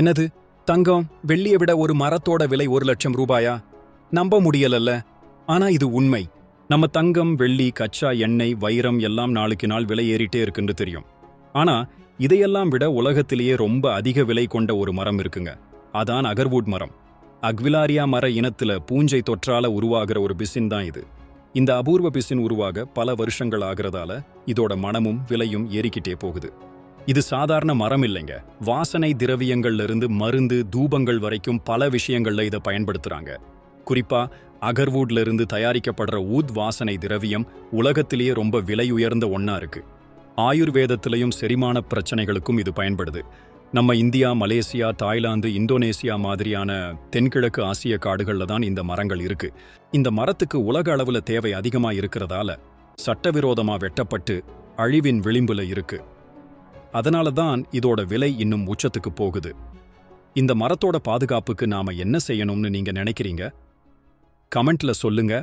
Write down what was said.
என்னது? தங்கம் வெள்ளியை விட ஒரு மரத்தோட விலை ஒரு லட்சம் ரூபாயா? நம்ப முடியலல்ல. ஆனா இது உண்மை. நம்ம தங்கம் வெள்ளி கச்சா எண்ணெய் வைரம் எல்லாம் நாளுக்கு நாள் விலை ஏறிட்டே இருக்குன்னு தெரியும். ஆனா இதையெல்லாம் விட உலகத்திலேயே ரொம்ப அதிக விலை கொண்ட ஒரு மரம் இருக்குங்க. அதான் அகர்வுட் மரம். அக்விலாரியா மர இனத்துல பூஞ்சை தொற்றால உருவாகிற ஒரு பிசின் தான் இது. இந்த அபூர்வ பிசின் உருவாக பல வருஷங்கள் ஆகிறதால இதோட மனமும் விலையும் ஏறிக்கிட்டே போகுது. இது சாதாரண மரம் இல்லைங்க. வாசனை திரவியங்கள்ல இருந்து மருந்து தூபங்கள் வரைக்கும் பல விஷயங்கள்ல இதை பயன்படுத்துறாங்க. குறிப்பா அகர்வூட்ல இருந்து தயாரிக்கப்படுற ஊத் வாசனை திரவியம் உலகத்திலேயே ரொம்ப விலை உயர்ந்த ஒன்னா இருக்கு. ஆயுர்வேதத்திலையும் செரிமான பிரச்சனைகளுக்கும் இது பயன்படுது. நம்ம இந்தியா மலேசியா தாய்லாந்து இந்தோனேசியா மாதிரியான தென்கிழக்கு ஆசிய காடுகள்ல தான் இந்த மரங்கள் இருக்கு. இந்த மரத்துக்கு உலக அளவுல தேவை அதிகமா இருக்கிறதால சட்டவிரோதமா வெட்டப்பட்டு அழிவின் விளிம்புல இருக்கு. அதனால தான் இதோட விலை இன்னும் உச்சத்துக்கு போகுது. இந்த மரத்தோட பாதுகாப்புக்கு நாம என்ன செய்யணும்னு நீங்க நினைக்கிறீங்க? கமெண்ட்ல சொல்லுங்க.